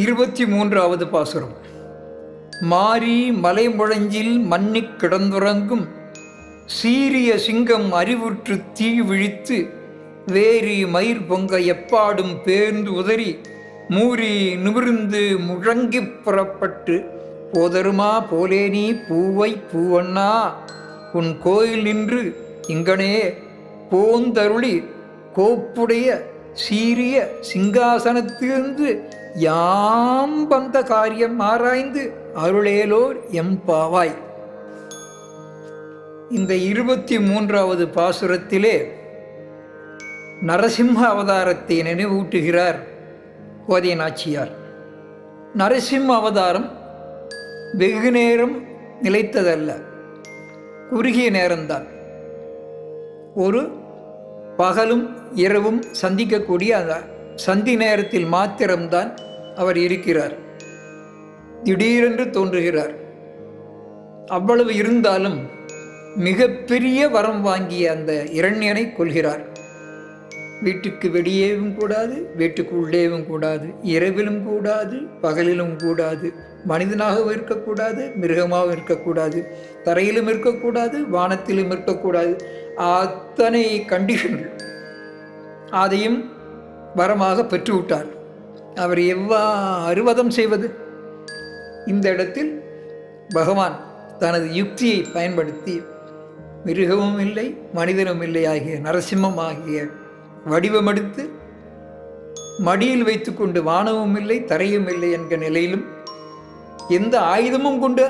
இருபத்தி மூன்றாவது பாசுரம். மாரி மலைமுழஞ்சில் மன்னிக் கிடந்துறங்கும் சீரிய சிங்கம் அறிவுற்று தீ விழித்து வேரி மயிர் பொங்க எப்பாடும் பேர்ந்து உதறி மூறி நிமிர்ந்து முழங்கிப் புறப்பட்டு போதருமா போலேனி பூவை பூவண்ணா உன் கோயில் நின்று இங்கனே போந்தருளி கோப்புடைய சீரிய சிங்காசனத்திலிருந்து யாம் வந்த காரியம் ஆராய்ந்து அருளேலோர் எம்பாவாய் இந்த இருபத்தி மூன்றாவது பாசுரத்திலே நரசிம்ம அவதாரத்தை நினைவூட்டுகிறார் கோதை நாச்சியார் நரசிம்ம அவதாரம் வெகு நேரம் நிலைத்ததல்ல குறுகிய நேரம்தான். ஒரு பகலும் இரவும் சந்திக்கக்கூடிய அந்த சந்தி நேரத்தில் மாத்திரம்தான் அவர் இருக்கிறார். திடீரென்று தோன்றுகிறார். அவ்வளவு இருந்தாலும் மிகப்பெரிய வரம் வாங்கிய அந்த இரண்யனை கொள்கிறார் வீட்டுக்கு வெளியேவும் கூடாது வீட்டுக்கு உள்ளேவும் கூடாது இரவிலும் கூடாது பகலிலும் கூடாது மனிதனாகவும் இருக்கக்கூடாது மிருகமாகவும் இருக்கக்கூடாது தரையிலும் இருக்கக்கூடாது வானத்திலும் இருக்கக்கூடாது அத்தனை கண்டிஷன்கள் அதையும் வரமாக பெற்றுவிட்டார். அவர் எவ்வா அறுவதம் செய்வது? இந்த இடத்தில் பகவான் தனது யுக்தியை பயன்படுத்தி மிருகமும் இல்லை மனிதனும் இல்லை ஆகிய நரசிம்மம் ஆகிய வடிவமெடுத்து மடியில் வைத்துக்கொண்டு வானமும் இல்லை தரையும் இல்லை என்கிற நிலையிலும் எந்த ஆயுதமும் கொண்டு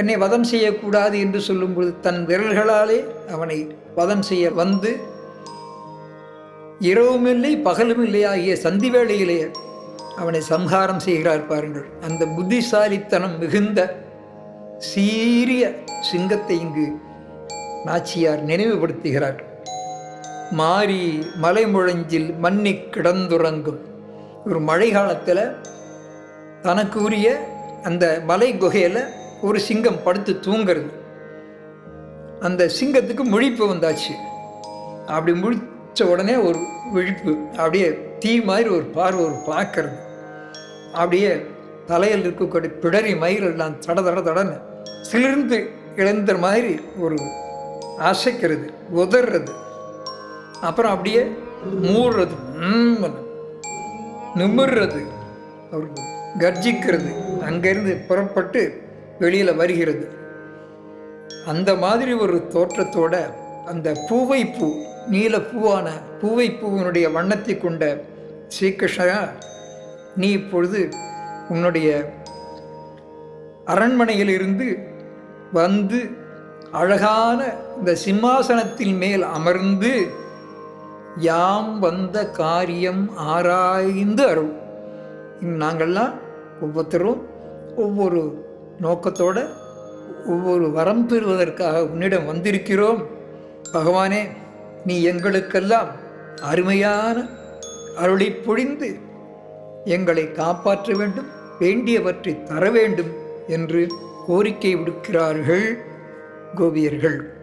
என்னை வதம் செய்யக்கூடாது என்று சொல்லும்போது தன் விரல்களாலே அவனை வதம் செய்ய வந்து இரவும் இல்லை பகலும் இல்லை ஆகிய சந்தி வேளையிலே அவனை சம்ஹாரம் செய்கிறார் பாருங்கள். அந்த புத்திசாலித்தனம் மிகுந்த சீரிய சிங்கத்தை இங்கு நாச்சியார் நினைவுபடுத்துகிறார். மாறி மலைமுழஞ்சில் மன்னி கிடந்துறங்கும். ஒரு மழை காலத்தில் தனக்கு உரிய அந்த மலை குகையில் ஒரு சிங்கம் படுத்து தூங்கிறது. அந்த சிங்கத்துக்கு முழிப்பு வந்தாச்சு. அப்படி முழிச்ச உடனே ஒரு விழிப்பு அப்படியே தீ மாதிரி ஒரு பார்வை ஒரு பார்க்கறது. அப்படியே தலையில் இருக்கக்கூடிய பிடரி மயிரெல்லாம் தட தட தடன்னு சிலிர்ந்து இழந்த மாதிரி ஒரு அசைக்கிறது உதறது அப்புறம் அப்படியே மூடுறது ம்னு, நிமிர்றது அவருக்கு கர்ஜிக்கிறது. அங்கேருந்து புறப்பட்டு வெளியில் வருகிறது. அந்த மாதிரி ஒரு தோற்றத்தோட அந்த பூவை பூ நீல பூவான பூவை பூவினுடைய வண்ணத்தை கொண்ட ஸ்ரீகிருஷ்ணா நீ இப்பொழுது உன்னுடைய அரண்மனையில் இருந்து வந்து அழகான இந்த சிம்மாசனத்தின் மேல் அமர்ந்து யாம் வந்த காரியம் ஆராய்ந்து அருள். நாங்கள்லாம் ஒவ்வொருத்தரும் ஒவ்வொரு நோக்கத்தோடு ஒவ்வொரு வரம் பெறுவதற்காக உன்னிடம் வந்திருக்கிறோம். பகவானே நீ எங்களுக்கெல்லாம் அருமையான அருளை பொழிந்து எங்களை காப்பாற்ற வேண்டும் வேண்டியவற்றை தர வேண்டும் என்று கோரிக்கை விடுக்கிறார்கள். கோபியர்கள்.